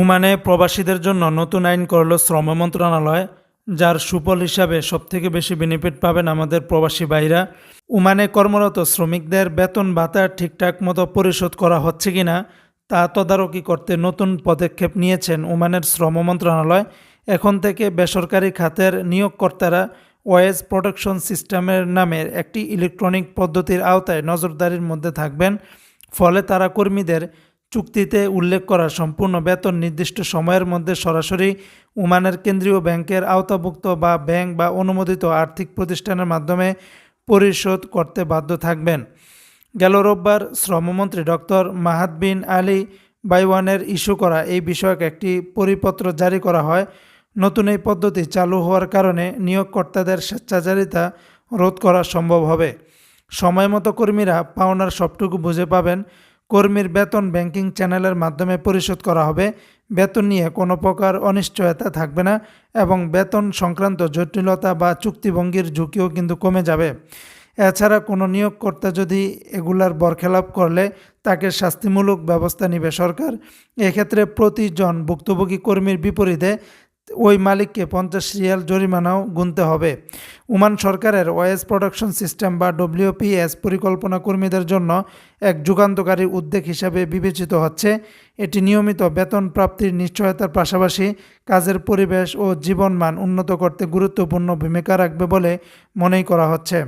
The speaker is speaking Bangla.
ওমানে প্রবাসীদের জন্য নতুন আইন করল শ্রম মন্ত্রণালয়, যার সুফল হিসাবে সবথেকে বেশি বেনিফিট পাবেন আমাদের প্রবাসী ভাইরা। ওমানে কর্মরত শ্রমিকদের বেতন ভাতা ঠিকঠাক মতো পরিশোধ করা হচ্ছে কি না, তা তদারকি করতে নতুন পদক্ষেপ নিয়েছেন ওমানের শ্রম মন্ত্রণালয়। এখন থেকে বেসরকারি খাতের নিয়োগকর্তারা ওয়েজ প্রোটেকশন সিস্টেমের নামের একটি ইলেকট্রনিক পদ্ধতির আওতায় নজরদারির মধ্যে থাকবেন। ফলে তারা কর্মীদের চুক্তিতে উল্লেখ করা সম্পূর্ণ বেতন নির্দিষ্ট সময়ের মধ্যে সরাসরি ওমানের কেন্দ্রীয় ব্যাংকের আওতাভুক্ত বা ব্যাংক বা অনুমোদিত আর্থিক প্রতিষ্ঠানের মাধ্যমে পরিশোধ করতে বাধ্য থাকবেন। গেল রোববার শ্রমমন্ত্রী ডক্টর মাহাত বিন আলী বাইওয়ানের ইস্যু করা এই বিষয়ক একটি পরিপত্র জারি করা হয়। নতুন এই পদ্ধতি চালু হওয়ার কারণে নিয়োগকর্তাদের স্বেচ্ছাচারিতা রোধ করা সম্ভব হবে। সময় মতো কর্মীরা পাওনার সবটুকু বুঝে পাবেন। কর্মীর বেতন ব্যাংকিং চ্যানেলের মাধ্যমে পরিশোধ করা হবে। বেতন নিয়ে কোনো প্রকার অনিশ্চয়তা থাকবে না এবং বেতন সংক্রান্ত জটিলতা বা চুক্তিভঙ্গির ঝুঁকিও কিন্তু কমে যাবে। এছাড়া কোনো নিয়োগকর্তা যদি এগুলার বরখেলাপ করলে তাকে শাস্তিমূলক ব্যবস্থা নেবে সরকার। এক্ষেত্রে প্রতিজন ভুক্তভোগী কর্মীর বিপরীতে ওই মালিককে পঞ্চাশ রিয়াল জরিমানাও গুনতে হবে। ওমান সরকারের ওয়েস প্রোডাকশন সিস্টেম বা ডব্লিউপিএস পরিকল্পনা কর্মীদের জন্য এক যুগান্তকারী উদ্যোগ হিসাবে বিবেচিত হচ্ছে। এটি নিয়মিত বেতন প্রাপ্তির নিশ্চয়তার পাশাপাশি কাজের পরিবেশ ও জীবনমান উন্নত করতে গুরুত্বপূর্ণ ভূমিকা রাখবে বলে মনেই করা হচ্ছে।